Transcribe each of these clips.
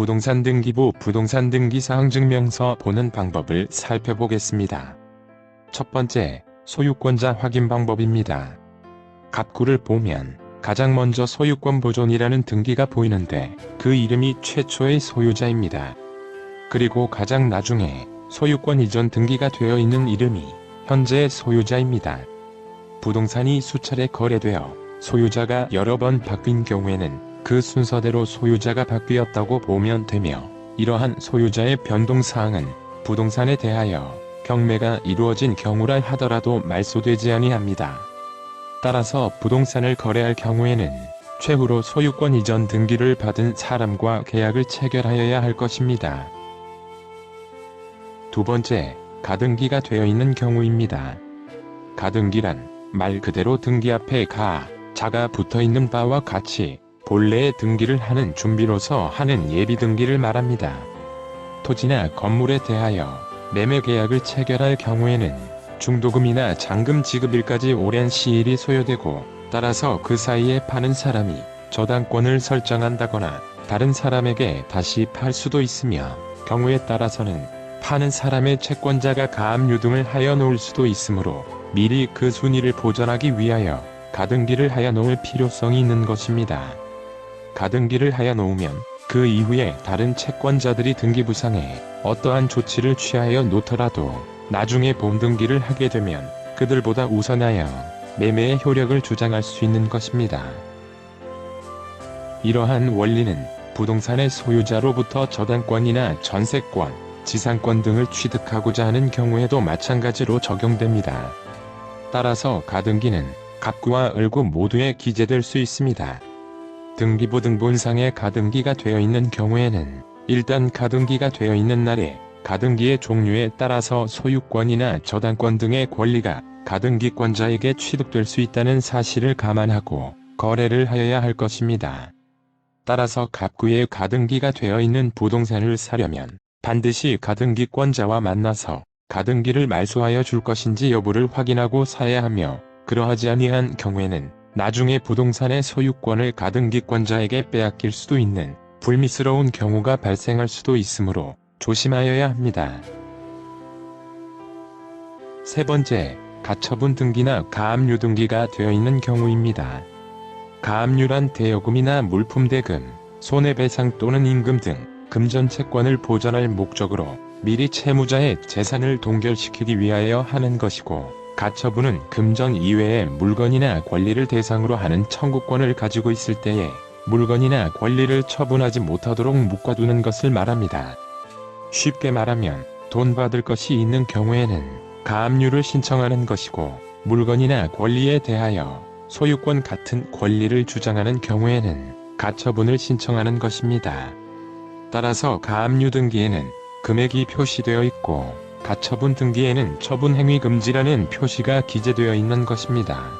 부동산 등기부 부동산 등기 사항 증명서 보는 방법을 살펴보겠습니다. 첫 번째, 소유권자 확인 방법입니다. 갑구를 보면 가장 먼저 소유권 보존이라는 등기가 보이는데 그 이름이 최초의 소유자입니다. 그리고 가장 나중에 소유권 이전 등기가 되어 있는 이름이 현재의 소유자입니다. 부동산이 수차례 거래되어 소유자가 여러 번 바뀐 경우에는 그 순서대로 소유자가 바뀌었다고 보면 되며 이러한 소유자의 변동사항은 부동산에 대하여 경매가 이루어진 경우라 하더라도 말소되지 아니합니다. 따라서 부동산을 거래할 경우에는 최후로 소유권 이전 등기를 받은 사람과 계약을 체결하여야 할 것입니다. 두 번째, 가등기가 되어 있는 경우입니다. 가등기란 말 그대로 등기 앞에 가, 자가 붙어 있는 바와 같이 본래의 등기를 하는 준비로서 하는 예비 등기를 말합니다. 토지나 건물에 대하여 매매 계약을 체결할 경우에는 중도금이나 잔금 지급일까지 오랜 시일이 소요되고 따라서 그 사이에 파는 사람이 저당권을 설정한다거나 다른 사람에게 다시 팔 수도 있으며 경우에 따라서는 파는 사람의 채권자가 가압 유등을 하여 놓을 수도 있으므로 미리 그 순위를 보전하기 위하여 가등기를 하여 놓을 필요성이 있는 것입니다. 가등기를 하여 놓으면 그 이후에 다른 채권자들이 등기부상에 어떠한 조치를 취하여 놓더라도 나중에 본등기를 하게 되면 그들보다 우선하여 매매의 효력을 주장할 수 있는 것입니다. 이러한 원리는 부동산의 소유자로부터 저당권이나 전세권, 지상권 등을 취득하고자 하는 경우에도 마찬가지로 적용됩니다. 따라서 가등기는 갑구와 을구 모두에 기재될 수 있습니다. 등기부 등본상에 가등기가 되어 있는 경우에는 일단 가등기가 되어 있는 날에 가등기의 종류에 따라서 소유권이나 저당권 등의 권리가 가등기권자에게 취득될 수 있다는 사실을 감안하고 거래를 하여야 할 것입니다. 따라서 갑구에 가등기가 되어 있는 부동산을 사려면 반드시 가등기권자와 만나서 가등기를 말소하여 줄 것인지 여부를 확인하고 사야 하며 그러하지 아니한 경우에는 나중에 부동산의 소유권을 가등기권자에게 빼앗길 수도 있는 불미스러운 경우가 발생할 수도 있으므로 조심하여야 합니다. 세 번째, 가처분 등기나 가압류 등기가 되어 있는 경우입니다. 가압류란 대여금이나 물품 대금, 손해배상 또는 임금 등 금전 채권을 보전할 목적으로 미리 채무자의 재산을 동결시키기 위하여 하는 것이고 가처분은 금전 이외의 물건이나 권리를 대상으로 하는 청구권을 가지고 있을 때에 물건이나 권리를 처분하지 못하도록 묶어두는 것을 말합니다. 쉽게 말하면 돈 받을 것이 있는 경우에는 가압류를 신청하는 것이고 물건이나 권리에 대하여 소유권 같은 권리를 주장하는 경우에는 가처분을 신청하는 것입니다. 따라서 가압류 등기에는 금액이 표시되어 있고 가처분 등기에는 처분 행위 금지라는 표시가 기재되어 있는 것입니다.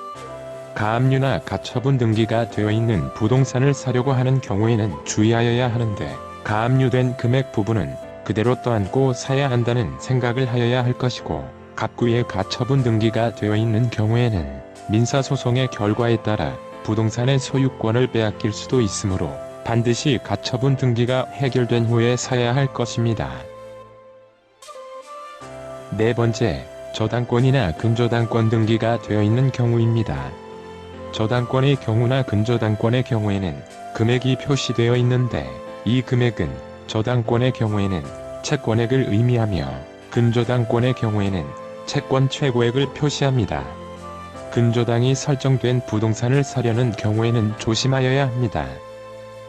가압류나 가처분 등기가 되어 있는 부동산을 사려고 하는 경우에는 주의하여야 하는데 가압류된 금액 부분은 그대로 떠안고 사야 한다는 생각을 하여야 할 것이고 갑구에 가처분 등기가 되어 있는 경우에는 민사소송의 결과에 따라 부동산의 소유권을 빼앗길 수도 있으므로 반드시 가처분 등기가 해결된 후에 사야 할 것입니다. 네 번째, 저당권이나 근저당권 등기가 되어 있는 경우입니다. 저당권의 경우나 근저당권의 경우에는 금액이 표시되어 있는데 이 금액은 저당권의 경우에는 채권액을 의미하며 근저당권의 경우에는 채권 최고액을 표시합니다. 근저당이 설정된 부동산을 사려는 경우에는 조심하여야 합니다.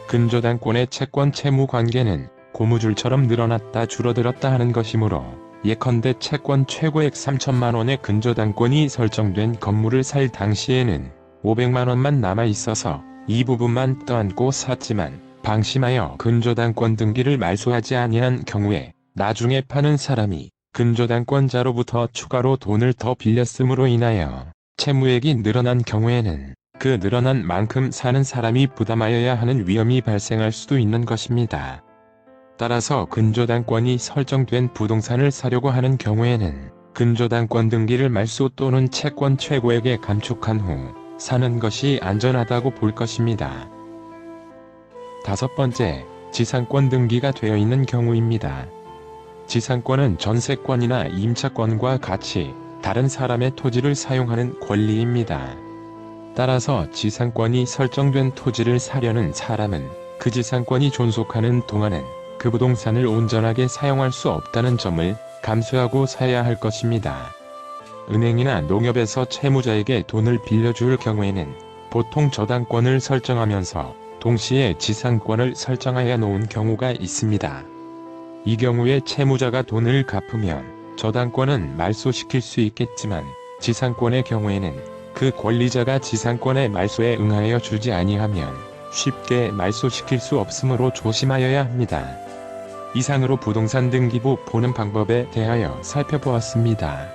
근저당권의 채권 채무 관계는 고무줄처럼 늘어났다 줄어들었다 하는 것이므로 예컨대 채권 최고액 3천만 원의 근저당권이 설정된 건물을 살 당시에는 500만 원만 남아 있어서 이 부분만 떠안고 샀지만 방심하여 근저당권 등기를 말소하지 아니한 경우에 나중에 파는 사람이 근저당권자로부터 추가로 돈을 더 빌렸음으로 인하여 채무액이 늘어난 경우에는 그 늘어난 만큼 사는 사람이 부담하여야 하는 위험이 발생할 수도 있는 것입니다. 따라서 근저당권이 설정된 부동산을 사려고 하는 경우에는 근저당권 등기를 말소 또는 채권 최고액에 감축한 후 사는 것이 안전하다고 볼 것입니다. 다섯 번째, 지상권 등기가 되어 있는 경우입니다. 지상권은 전세권이나 임차권과 같이 다른 사람의 토지를 사용하는 권리입니다. 따라서 지상권이 설정된 토지를 사려는 사람은 그 지상권이 존속하는 동안은 그 부동산을 온전하게 사용할 수 없다는 점을 감수하고 사야 할 것입니다. 은행이나 농협에서 채무자에게 돈을 빌려줄 경우에는 보통 저당권을 설정하면서 동시에 지상권을 설정하여 놓은 경우가 있습니다. 이 경우에 채무자가 돈을 갚으면 저당권은 말소시킬 수 있겠지만 지상권의 경우에는 그 권리자가 지상권의 말소에 응하여 주지 아니하면 쉽게 말소시킬 수 없으므로 조심하여야 합니다. 이상으로 부동산 등기부 보는 방법에 대하여 살펴보았습니다.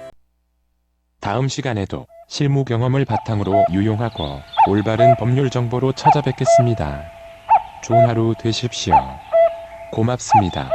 다음 시간에도 실무 경험을 바탕으로 유용하고 올바른 법률 정보로 찾아뵙겠습니다. 좋은 하루 되십시오. 고맙습니다.